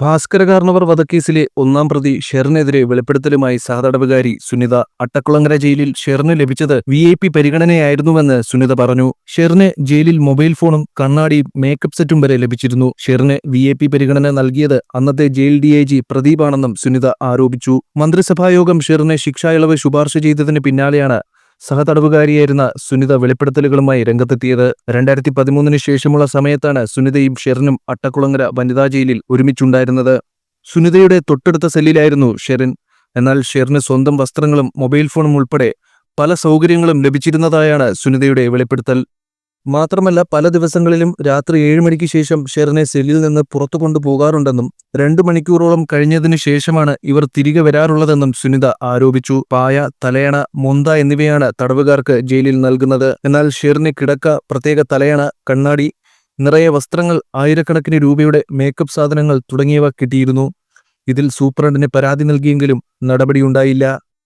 ഭാസ്കര കാർണവർ വധക്കേസിലെ ഒന്നാം പ്രതി ഷെറിനെതിരെ വെളിപ്പെടുത്തലുമായി സഹതടവുകാരി സുനിത അട്ടക്കുളങ്ങര ജയിലിൽ ഷെറിന് ലഭിച്ചത് വി ഐ പി പരിഗണനയായിരുന്നുവെന്ന് സുനിത പറഞ്ഞു. ഷെറിന് ജയിലിൽ മൊബൈൽ ഫോണും കണ്ണാടിയും മേക്കപ്പ് സെറ്റും വരെ ലഭിച്ചിരുന്നു. ഷെറിന് വി ഐ പി പരിഗണന നൽകിയത് അന്നത്തെ ജയിൽ ഡി ഐ ജി പ്രദീപാണെന്നും സുനിത ആരോപിച്ചു. മന്ത്രിസഭായോഗം ഷെറിന് ശിക്ഷാ ഇളവ് ശുപാർശ ചെയ്തതിന് പിന്നാലെയാണ് സഹതടവുകാരിയായിരുന്ന സുനിത വെളിപ്പെടുത്തലുകളുമായി രംഗത്തെത്തിയത് രണ്ടായിരത്തി പതിമൂന്നിന് ശേഷമുള്ള സമയത്താണ് സുനിതയും ഷെറിനും അട്ടക്കുളങ്ങര വനിതാ ജയിലിൽ ഒരുമിച്ചുണ്ടായിരുന്നത്. സുനിതയുടെ തൊട്ടടുത്ത സെല്ലിലായിരുന്നു ഷെറിൻ. എന്നാൽ ഷെറിന് സ്വന്തം വസ്ത്രങ്ങളും മൊബൈൽ ഫോണും ഉൾപ്പെടെ പല സൗകര്യങ്ങളും ലഭിച്ചിരുന്നതായാണ് സുനിതയുടെ വെളിപ്പെടുത്തൽ. മാത്രമല്ല പല ദിവസങ്ങളിലും രാത്രി ഏഴ് മണിക്ക് ശേഷം ഷെറിനെ സെല്ലിൽ നിന്ന് പുറത്തു കൊണ്ടുപോകാറുണ്ടെന്നും രണ്ടു മണിക്കൂറോളം കഴിഞ്ഞതിനു ശേഷമാണ് ഇവർ തിരികെ വരാറുള്ളതെന്നും സുനിത ആരോപിച്ചു. പായ തലയണ മൊന്ത എന്നിവയാണ് തടവുകാർക്ക് ജയിലിൽ നൽകുന്നത്. എന്നാൽ ഷെറിന് കിടക്ക പ്രത്യേക തലയണ കണ്ണാടി നിറയെ വസ്ത്രങ്ങൾ ആയിരക്കണക്കിന് രൂപയുടെ മേക്കപ്പ് സാധനങ്ങൾ തുടങ്ങിയവ കിട്ടിയിരുന്നു. ഇതിൽ സൂപ്രണ്ടിന് പരാതി നൽകിയെങ്കിലും നടപടിയുണ്ടായില്ല.